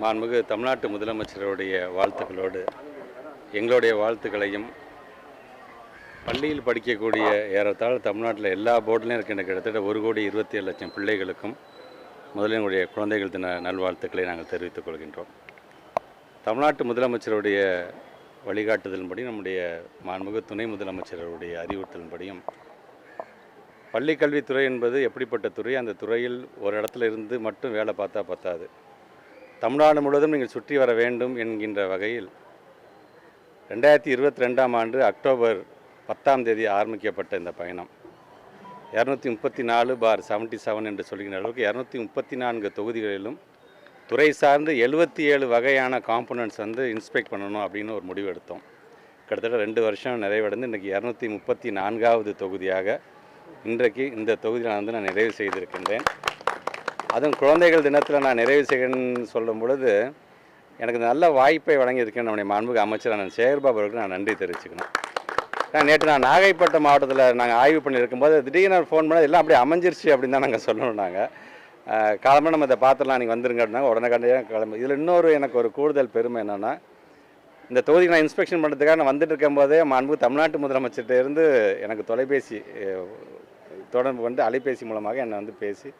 மாண்புமிகு தமிழ்நாட்டு முதலமைச்சருடைய வாழ்த்துக்களோடு எங்களுடைய வாழ்த்துக்களையும் பள்ளியில் படிக்கக்கூடிய ஏறத்தாழ தமிழ்நாட்டில் எல்லா போர்டிலையும் இருக்கின்ற கிட்டத்தட்ட ஒரு கோடி இருபத்தி ஏழு லட்சம் பிள்ளைகளுக்கும் முதலில் எங்களுடைய குழந்தைகள் தின நல்வாழ்த்துக்களை நாங்கள் தெரிவித்துக் கொள்கின்றோம். தமிழ்நாட்டு முதலமைச்சருடைய வழிகாட்டுதலின்படி நம்முடைய மாண்புமிகு துணை முதலமைச்சருடைய அறிவுறுத்தலின்படியும் பள்ளி கல்வித்துறை என்பது எப்படிப்பட்ட துறை? அந்த துறையில் ஒரு இடத்துல இருந்து மட்டும் வேலை பார்த்தா பத்தாது. தமிழ்நாடு முழுவதும் நீங்கள் சுற்றி வர வேண்டும் என்கின்ற வகையில் ரெண்டாயிரத்தி இருபத்தி ரெண்டாம் ஆண்டு அக்டோபர் பத்தாம் தேதி ஆரம்பிக்கப்பட்ட இந்த பயணம். இரநூத்தி முப்பத்தி நாலு பார் செவன்ட்டி செவன் என்று சொல்கின்ற அளவுக்கு இரநூத்தி முப்பத்தி நான்கு தொகுதிகளிலும் துறை சார்ந்து எழுபத்தி ஏழு வகையான காம்பனன்ட்ஸ் வந்து இன்ஸ்பெக்ட் பண்ணணும் அப்படின்னு ஒரு முடிவு எடுத்தோம். கிட்டத்தட்ட ரெண்டு வருஷம் நிறைவடைந்து இன்றைக்கி இரநூத்தி முப்பத்தி நான்காவது தொகுதியாக இன்றைக்கு இந்த தொகுதியில் வந்து நான் நிறைவு செய்திருக்கின்றேன். அதுவும் குழந்தைகள் தினத்தில் நான் நிறைவு செய்கிறேன்னு சொல்லும் பொழுது எனக்கு நல்ல வாய்ப்பை வழங்கியிருக்கேன் நம்முடைய மாண்புக்கு அமைச்சரான நான் சேகர்பாபு அவருக்கு நான் நன்றி தெரிவிச்சுக்கணும். நான் நேற்று நான் நாகைப்பட்டினம் மாவட்டத்தில் நாங்கள் ஆய்வு பண்ணியிருக்கும்போது திடீர்னு ஃபோன் பண்ணால் எல்லாம் அப்படியே அமைஞ்சிருச்சு அப்படின்னு தான் நாங்கள் சொல்லணும் நாங்கள் காலமாக நம்ம இதை பார்த்துலாம் நீங்கள் வந்துருங்க அப்படின்னாங்க. உடனே கண்டிப்பாக கிளம்பு. இதில் இன்னொரு எனக்கு ஒரு கூடுதல் பெருமை என்னென்னா இந்த தொகுதிக்கு நான் இன்ஸ்பெக்ஷன் பண்ணுறதுக்காக நான் வந்துட்டு இருக்கும்போதே மாண்பு தமிழ்நாட்டு முதலமைச்சர்கிட்ட இருந்து எனக்கு தொலைபேசி தொடர்பு கொண்டு அலைபேசி மூலமாக என்னை வந்து பேசி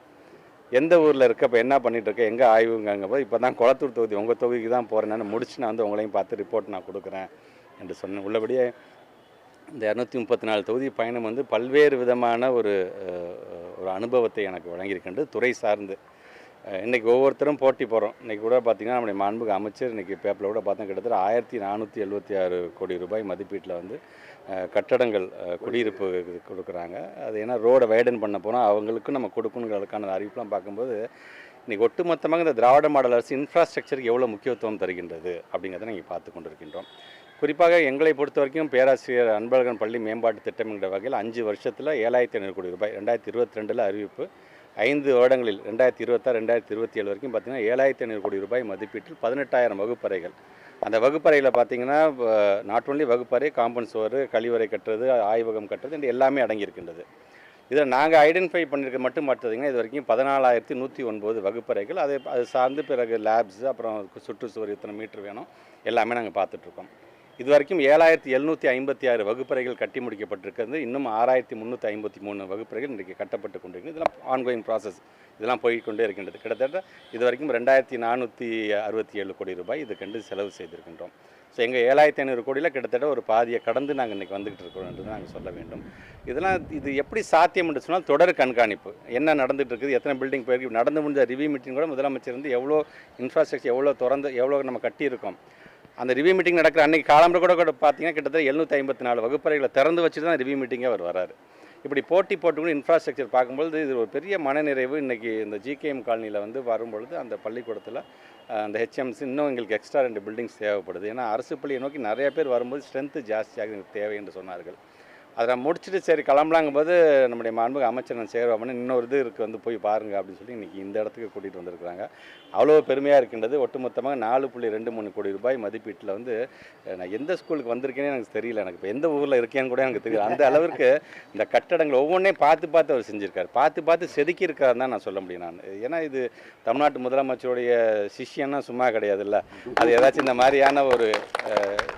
எந்த ஊரில் இருக்க இப்போ என்ன பண்ணிட்டு எங்கே ஆய்வுங்க போது இப்போ தான் குளத்தூர் தொகுதி உங்கள் தொகுதிக்கு தான் போகிறேன்னு முடிச்சு நான் வந்து உங்களையும் பார்த்து ரிப்போர்ட் நான் கொடுக்குறேன் என்று சொன்னேன். உள்ளபடியே இந்த இரநூத்தி முப்பத்தி நாலு தொகுதி பயணம் வந்து பல்வேறு விதமான ஒரு ஒரு அனுபவத்தை எனக்கு வழங்கியிருக்கின்றது துறை சார்ந்து. இன்றைக்கி ஒவ்வொருத்தரும் போட்டி போகிறோம் இன்றைக்கி கூட பார்த்தீங்கன்னா நம்முடைய மாண்புக்கு அமைச்சர் இன்றைக்கி பேப்பரில் கூட பார்த்தா கிட்டத்தட்ட ஆயிரத்தி நானூற்றி எழுபத்தி ஆறு கோடி ரூபாய் மதிப்பீட்டில் வந்து கட்டடங்கள் குடியிருப்பு கொடுக்குறாங்க. அது ஏன்னா ரோடை வைடன் பண்ண போனால் அவங்களுக்கும் நம்ம கொடுக்கணுங்கிறதுக்கான அறிவிப்புலாம் பார்க்கும்போது இன்றைக்கி ஒட்டுமொத்தமாக இந்த திராவிட மாடல் அரசு இன்ஃப்ராஸ்ட்ரக்சருக்கு எவ்வளோ முக்கியத்துவம் தருகின்றது அப்படிங்கிறத நீங்கள் பார்த்து கொண்டிருக்கின்றோம். குறிப்பாக எங்களை பொறுத்த வரைக்கும் பேராசிரியர் அன்பழகன் பள்ளி மேம்பாட்டு திட்டம் வகையில் அஞ்சு வருஷத்தில் ஏழாயிரத்தி ஐநூறு கோடி ரூபாய் ரெண்டாயிரத்தி இருபத்தி ரெண்டில் அறிவிப்பு ஐந்து வருடங்களில் ரெண்டாயிரத்தி இருபத்தாறு ரெண்டாயிரத்தி இருபத்தி ஏழு வரைக்கும் பார்த்தீங்கன்னா ஏழாயிரத்தி ஐநூறு கோடி ரூபாய் மதிப்பீட்டில் பதினெட்டாயிரம் வகுப்பறைகள். அந்த வகுப்பறையில் பார்த்தீங்கன்னா நாட் ஒன்லி வகுப்பறை காம்பவுண்ட் சுவர் கழிவறை கட்டுறது ஆய்வகம் கட்டுறது இந்த எல்லாமே அடங்கியிருக்கின்றது. இதில் நாங்கள் ஐடென்டிஃபை பண்ணியிருக்க மட்டும் பார்த்தீங்கன்னா இது வரைக்கும் பதினாலாயிரத்தி நூற்றி ஒன்பது வகுப்பறைகள். அது அது சார்ந்து பிறகு லேப்ஸ் அப்புறம் சுற்றுச்சுவர் இத்தனை மீட்டர் வேணும் எல்லாமே நாங்கள் பார்த்துட்ருக்கோம் இது வரைக்கும் ஏழாயிரத்தி எழுநூற்றி ஐம்பத்தி ஆறு வகுப்பறைகள் கட்டி முடிக்கப்பட்டிருக்கிறது. இன்னும் ஆறாயிரத்தி முந்நூற்றி ஐம்பத்தி மூணு வகுப்பறைகள் இன்றைக்கு கட்டப்பட்டு கொண்டிருக்கிறது. இதெல்லாம் ஆன்கோயிங் ப்ராசஸ் இதெல்லாம் போய்க்கொண்டே இருக்கின்றது. கிட்டத்தட்ட இது வரைக்கும் ரெண்டாயிரத்தி நானூற்றி அறுபத்தி ஏழு கோடி ரூபாய் இதுக்கென்று செலவு செய்திருக்கின்றோம். ஸோ எங்கள் ஏழாயிரத்தி ஐநூறு கோடியில் கிட்டத்தட்ட ஒரு பாதியை கடந்து நாங்கள் இன்றைக்கி வந்துகிட்டு இருக்கிறோம் என்று நாங்கள் சொல்ல வேண்டும். இதெல்லாம் இது எப்படி சாத்தியம் என்று சொன்னால் தொடர் கண்காணிப்பு. என்ன நடந்துகிட்டு இருக்குது எத்தனை பில்டிங் போயிருக்கு நடந்து முடிஞ்ச ரிவ்யூ மீட்டிங் கூட முதலமைச்சர் வந்து எவ்வளோ இன்ஃப்ராஸ்ட்ரக்சர் எவ்வளோ திறந்து எவ்வளோ நம்ம கட்டியிருக்கோம். அந்த ரிவ்யூ மீட்டிங் நடக்கிற அன்றைக்கி காலம்பர கூட கூட பார்த்தீங்கன்னா கிட்டத்தட்ட எழுநூற்றி ஐம்பத்தி நாலு வகுப்பறைகளை திறந்து வச்சுட்டு தான் ரிவ்யூ மீட்டிங்கே அவர் வராரு. இப்படி போட்டி போட்டுக்கணும் இன்ஃப்ராஸ்ட்ரக்சர் பார்க்கும்பொழுது இது ஒரு பெரிய மனநிறைவு. இன்றைக்கி இந்த ஜிகேஎம் காலனியில் வந்து வரும்பொழுது அந்த பள்ளிக்கூடத்தில் அந்த ஹெச்எம்சி இன்னும் எங்களுக்கு எக்ஸ்ட்ரா ரெண்டு பில்டிங்ஸ் தேவைப்படுது. ஏன்னா அரசு பள்ளியை நோக்கி நிறைய பேர் வரும்போது ஸ்ட்ரென்த்து ஜாஸ்தியாக எங்களுக்கு தேவை என்று சொன்னார்கள். அதை நான் முடிச்சுட்டு சரி கிளம்பலாங்கும்போது நம்முடைய மாண்புக அமைச்சர் நான் சேருவாமன்னு இன்னொரு இது இருக்குது வந்து போய் பாருங்க அப்படின்னு சொல்லி இன்றைக்கி இந்த இடத்துக்கு கூட்டிகிட்டு வந்திருக்கிறாங்க. அவ்வளோ பெருமையாக இருக்கின்றது. ஒட்டுமொத்தமாக நாலு புள்ளி ரெண்டு மூணு கோடி ரூபாய் மதிப்பீட்டில் வந்து நான் எந்த ஸ்கூலுக்கு வந்திருக்கேனே எனக்கு தெரியல. எனக்கு இப்போ எந்த ஊரில் இருக்கேன்னு கூட எனக்கு தெரியல. அந்த அளவிற்கு இந்த கட்டடங்கள் ஒவ்வொன்றையும் பார்த்து பார்த்து அவர் செஞ்சுருக்காரு. பார்த்து பார்த்து செதுக்கி இருக்காருன்னு தான் நான் சொல்ல முடியும் நான். ஏன்னா இது தமிழ்நாட்டு முதலமைச்சருடைய சிஷியன்னா சும்மா கிடையாதுல்ல. அது ஏதாச்சும் இந்த மாதிரியான ஒரு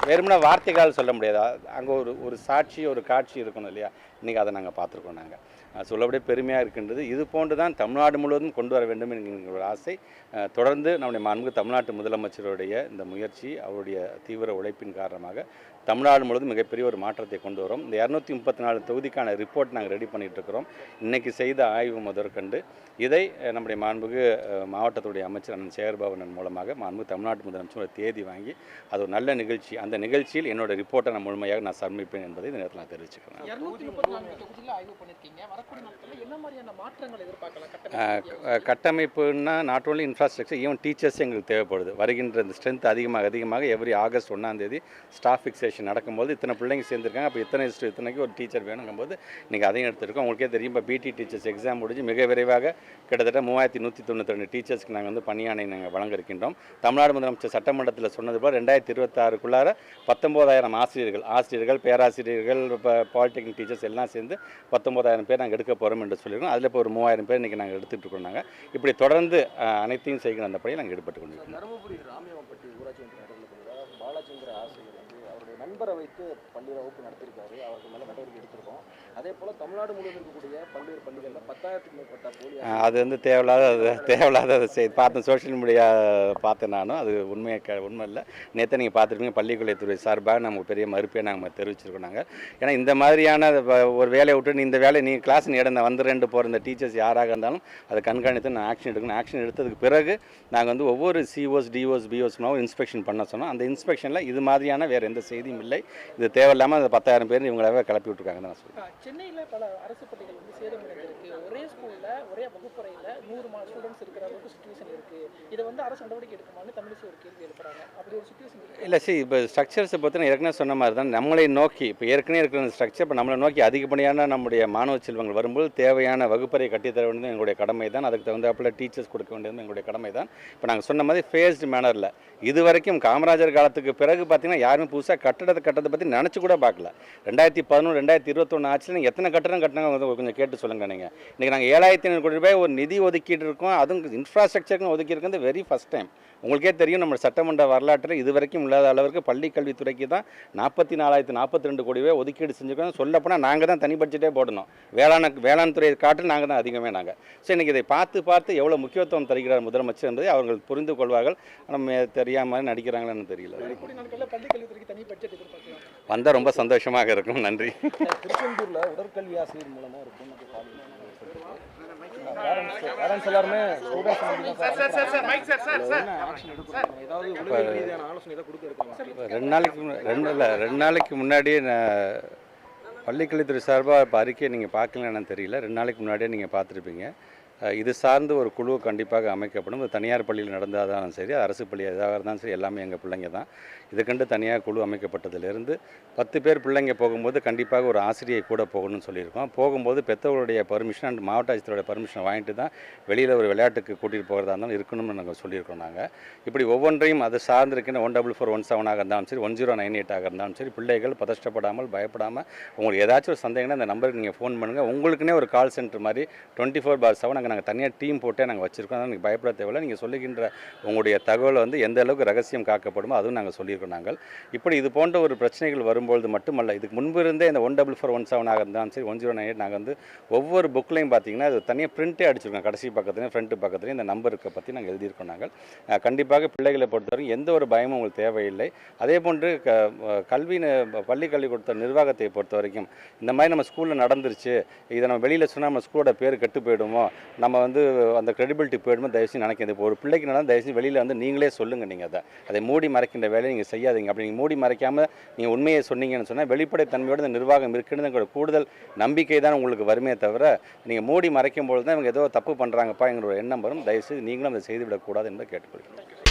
வெறுமனா வார்த்தைகளால் சொல்ல முடியாது. அங்கே ஒரு ஒரு சாட்சி ஒரு காட்சி இருக்கணும் இல்லையா? இன்றைக்கி அதை நாங்கள் பார்த்துருக்கோம் நாங்கள் சொல்லப்படியே பெருமையாக இருக்கின்றது. இது போன்று தான் தமிழ்நாடு முழுவதும் கொண்டு வர வேண்டும் என்கிற ஒரு ஆசை. தொடர்ந்து நம்முடைய மாண்பு தமிழ்நாட்டு முதலமைச்சருடைய இந்த முயற்சி அவருடைய தீவிர உழைப்பின் காரணமாக தமிழ்நாடு முழுவதும் மிகப்பெரிய ஒரு மாற்றத்தை கொண்டு வரோம். இந்த இரநூத்தி முப்பத்தி நாலு தொகுதிக்கான ரிப்போர்ட் நாங்கள் ரெடி பண்ணிட்டு இருக்கிறோம். இன்றைக்கி செய்த ஆய்வு முதற்கண்டு. இதை நம்முடைய மாண்புக்கு மாவட்டத்துடைய அமைச்சர் அண்ணன் சேகர்பாபுனன் மூலமாக மாண்பு தமிழ்நாட்டு முதலமைச்சரோட தேதி வாங்கி அது ஒரு நல்ல நிகழ்ச்சி. அந்த நிகழ்ச்சியில் என்னோட ரிப்போர்ட்டை நான் முழுமையாக நான் சமர்ப்பிப்பேன் என்பதை இந்த நேரத்தில் நான் தெரிவிச்சுக்கிறேன். கட்டமைப்புன்னா not only infrastructure even teachers எங்களுக்கு தேவைப்படுது. வருகின்ற இந்த ஸ்ட்ரென்த் அதிகமாக அதிகமாக எவ்ரி ஆகஸ்ட் ஒன்றாம் தேதி ஸ்டாஃப் ஃபிக்சேஷன் நடக்கும்போது இத்தனை பிள்ளைங்க சேர்ந்துருக்காங்க. அப்போ இத்தனை இத்தனைக்கு ஒரு டீச்சர் வேணுங்கும்போது இன்றைக்கி அதையும் எடுத்துருக்கோம். உங்களுக்கே தெரியும் இப்போ பிடி டீச்சர்ஸ் எக்ஸாம் முடிஞ்சு மிக விரைவாக கிட்டத்தட்ட மூவாயிரத்தி நூற்றி தொண்ணூற்றி ரெண்டு டீச்சர்ஸ்க்கு நாங்கள் வந்து பணியாணை நாங்கள் வழங்க இருக்கின்றோம் தமிழ்நாடு முதலமைச்சர் சட்டமன்றத்தில் சொன்னது போல் ரெண்டாயிரத்தி இருபத்தாறுக்குள்ளார பத்தொம்போதாயிரம் ஆசிரியர்கள் ஆசிரியர்கள் பேராசிரியர்கள் இப்போ பாலிடெக்னிக் டீச்சர்ஸ் எல்லாம் சேர்ந்து பத்தொம்போதாயிரம் பேர் நாங்கள் நாங்கள் எடுக்க போகிறோம் என்று சொல்லியிருக்கோம். அதில் இப்போ ஒரு மூவாயிரம் பேர் இன்றைக்கி நாங்கள் எடுத்துகிட்டு இருக்கோம் நாங்கள் இப்படி தொடர்ந்து அனைத்தையும் செய்கிற அந்த பணியை நாங்கள் ஈடுபட்டு கொண்டிருக்கோம் அவருடைய நண்பரை வைத்து பள்ளி வகுப்பு நடத்திருக்காரு அவருக்கு மேலே நடவடிக்கை எடுத்திருக்கோம். அதே போல் தமிழ்நாடு முழுவதும் இருக்கக்கூடிய பல்வேறு பள்ளிகளில் பத்தாயிரத்துக்கு மேற்பட்ட போலி அது வந்து தேவையில்லாத அது தேவையில்லாத அதை செய் பார்த்தேன் சோஷியல் மீடியா பார்த்தேன் நானும். அது உண்மையை க உண்மை இல்லை. நேற்று நீங்கள் பார்த்துருப்பீங்க பள்ளிக்கல்வித்துறை சார்பாக நமக்கு பெரிய மறுப்பே நாங்கள் தெரிவிச்சிருக்கோம் நாங்கள் ஏன்னா இந்த மாதிரியான ஒரு வேலையை விட்டு நீ இந்த வேலையை நீ கிளாஸ் நீ இடந்த வந்து ரெண்டு போகிற இந்த டீச்சர்ஸ் யாராக இருந்தாலும் அதை கண்காணித்து நான் ஆக்ஷன் எடுக்கணும். ஆக்ஷன் எடுத்ததுக்கு பிறகு நாங்கள் வந்து ஒவ்வொரு சிஓஸ் டிஓஸ் பிஓஸ்னாவும் இன்ஸ்பெக்ஷன் பண்ண சொன்னோம். அந்த இன்ஸ்பெக்ஷனில் இது மாதிரியான வேறு எந்த செய்தியும் இல்லை. இது தேவையில்லாமல் அந்த பத்தாயிரம் பேர் இவங்களாவே கிளப்பி விட்ருக்காங்கன்னு நான் சொல்லுவேன் சென்னையில பல அரசு பள்ளிகள் வந்து சேதமடைந்திருக்கு ஒரே ஸ்கூல்ல ஒரே வகுப்பறையில நூறு மா ஸ்டூடெண்ட்ஸ் இருக்கிற அளவுக்கு சுச்சுவேஷன் இருக்கு. இதை வந்து அரசு நடவடிக்கை எடுக்குமான்னு தமிழிசை ஒரு கேள்வி எழுப்புறாங்க. அப்படி ஒரு சுச்சுவேஷன் இல்லை சரி இப்போ ஸ்ட்ரக்சர்ஸை பற்றி நான் ஏற்கனவே சொன்ன மாதிரி தான் நம்மளை நோக்கி இப்போ ஏற்கனவே இருக்கிற ஸ்ட்ரக்சர் இப்போ நம்மளை நோக்கி அதிகப்படியான நம்முடைய மாணவ செல்வங்கள் வரும்போது தேவையான வகுப்பறை கட்டித்தர வேண்டியது எங்களுடைய கடமை தான். அதுக்கு தகுந்தாப்புல டீச்சர்ஸ் கொடுக்க வேண்டியது எங்களுடைய கடமை தான். இப்போ நாங்கள் சொன்ன மாதிரி ஃபேஸ்டு மேனரில் இது வரைக்கும் காமராஜர் காலத்துக்கு பிறகு பார்த்தீங்கன்னா யாருமே புதுசாக கட்டடத்தை கட்டதை பற்றி நினச்சி கூட பார்க்கல. ரெண்டாயிரத்தி பதினொன்று ரெண்டாயிரத்தி இருபத்தொன்று ஆட்சியில் நீங்கள் எத்தனை கட்டடம் கட்டினாங்க கொஞ்சம் கேட்டு சொல்லுங்கள் நீங்கள் இன்றைக்கி நாங்கள் ஏழாயிரத்தி ஐநூறு கோடி ரூபாய் ஒரு நிதி ஒதுக்கிட்டு இருக்கோம். அதுவும் இன்ஃப்ராஸ்ட்ரக்சருக்கும் ஒதுக்கி இருக்கிறது வெரி ஃபஸ்ட் டைம் உங்களுக்கே தெரியும் நம்ம சட்டமன்ற வரலாற்றில் இது வரைக்கும் இல்லாத அளவிற்கு பள்ளி கல்வித்துறைக்கு தான் நாற்பத்தி நாலாயிரத்து நாற்பத்தி ரெண்டு கோடி ரூபாய் ஒதுக்கீடு செஞ்சுருக்கோம். சொல்லப்போனால் நாங்கள் தான் தனி பட்ஜெட்டே போடணும். வேளாண் வேளாண் துறையை காட்டில் நாங்கள் தான் அதிகமே நாங்கள் ஸோ இன்றைக்கி இதை பார்த்து பார்த்து எவ்வளோ முக்கியத்துவம் தருகிறார் முதலமைச்சர் என்பதை அவர்கள் புரிந்து கொள்வார்கள். நம்ம தெரியாமல் நடிக்கிறாங்களான்னு தெரியல. வந்தால் ரொம்ப சந்தோஷமாக இருக்கும். நன்றி. திருச்செந்தூரில் உடற்கல்வி ஆசிரியர் மூலமாக ஒரு கொடுக்க இருக்காங்க ரெண்டு நாளைக்கு முன்ன- ரெண்டு இல்லை ரெண்டு நாளைக்கு முன்னாடியே நான் பள்ளிக்கல்வித்துறை சார்பாக இப்போ அறிக்கையை நீங்கள் பார்க்கல என்னன்னு தெரியல. ரெண்டு நாளைக்கு முன்னாடியே நீங்கள் பார்த்துருப்பீங்க. இது சார்ந்து ஒரு குழு கண்டிப்பாக அமைக்கப்படும். இது தனியார் பள்ளியில் நடந்தாலும் சரி அரசு பள்ளி எதாக இருந்தாலும் சரி எல்லாமே எங்கள் பிள்ளைங்க தான். இதுக்கண்டு தனியாக குழு அமைக்கப்பட்டதிலிருந்து பத்து பேர் பிள்ளைங்க போகும்போது கண்டிப்பாக ஒரு ஆசிரியை கூட போகணும்னு சொல்லியிருக்கோம். போகும்போது பெற்றவருடைய பர்மிஷன் அண்ட் மாவட்ட ஆட்சித்தரோட பர்மிஷன் வாங்கிட்டு தான் வெளியில் ஒரு விளையாட்டுக்கு கூட்டிகிட்டு போகிறதா இருந்தாலும் இருக்கணும்னு நாங்கள் சொல்லியிருக்கோம் நாங்கள் இப்படி ஒவ்வொன்றையும் அது சார்ந்திருக்கின்ற ஒன் டபுள் ஃபோர் ஒன் செவனாக இருந்தாலும் சரி ஒன் ஜீரோ நைன் எயிட்டாக இருந்தாலும் சரி பிள்ளைகள் பதஷ்டப்படாமல் பயப்படாமல் உங்களுக்கு ஏதாச்சும் ஒரு சந்தேகம்னா இந்த நம்பருக்கு நீங்கள் ஃபோன் பண்ணுங்கள் உங்களுக்குன்னே ஒரு கால் சென்டர் மாதிரி டுவெண்ட்டி ஃபோர் பார் செவன் அங்கே நாங்கள் தனியாக டீம் போட்டே நாங்கள் வச்சுருக்கோம். அதனால் நீங்கள் பயப்பட தேவையில்லை. நீங்கள் சொல்லுகின்ற உங்களுடைய தகவல் வந்து எந்த அளவுக்கு ரகசியம் காக்கப்படுமோ அதுவும் நாங்கள் சொல்லியிருக்கோம் நாங்கள். இப்படி இது போன்ற ஒரு பிரச்சனைகள் வரும்பொழுது மட்டுமல்ல இதுக்கு முன்பு இருந்தே இந்த one double four one seven ஆக இருந்தாலும் சரி ஒன் ஜீரோ நைன் எயிட் நாங்கள் வந்து ஒவ்வொரு புக்லையும் பார்த்தீங்கன்னா அது தனியாக பிரிண்ட்டே அடிச்சிருக்கோம். கடைசி பக்கத்துலையும் ஃப்ரண்ட் பக்கத்துலையும் இந்த நம்பருக்கு பற்றி நாங்கள் எழுதியிருக்கோம் நாங்கள். கண்டிப்பாக பிள்ளைகளை பொறுத்தவரைக்கும் எந்த ஒரு பயமும் உங்களுக்கு தேவையில்லை. அதே போன்று க கல்வி பள்ளி கல்வி கொடுத்த நிர்வாகத்தை பொறுத்த வரைக்கும் இந்த மாதிரி நம்ம ஸ்கூலில் நடந்துருச்சு. இதை நம்ம வெளியில் சொன்னால் நம்ம ஸ்கூலோட பேர் கெட்டு போயிடுமோ? நம்ம வந்து அந்த கிரெடிபிலிட்டி போயிடுமோ தயவுசெய்து நினைக்கிறது இப்போ ஒரு பிள்ளைக்கு நடந்தால் தயவுசெய்து வெளியில் வந்து நீங்களே சொல்லுங்கள் நீங்கள் அதை. அதை மூடி மறைக்கின்ற வேலையை நீங்கள் செய்யாதீங்க. அப்படி நீங்கள் மூடி மறைக்காமல் நீங்கள் உண்மையை சொன்னீங்கன்னு சொன்னால் வெளிப்படைத்தன்மையோட இந்த நிர்வாகம் இருக்குன்னு கூடுதல் நம்பிக்கை தான் உங்களுக்கு வருமே தவிர நீங்கள் மூடி மறைக்கும் பொழுது தான் இவங்க ஏதோ தப்பு பண்ணுறாங்கப்பா எங்களோட எண்ணம் வரும். தயவுசெய்து நீங்களும் அதை செய்துவிடக்கூடாது என்று கேட்டுக்கொள்கிறேன்.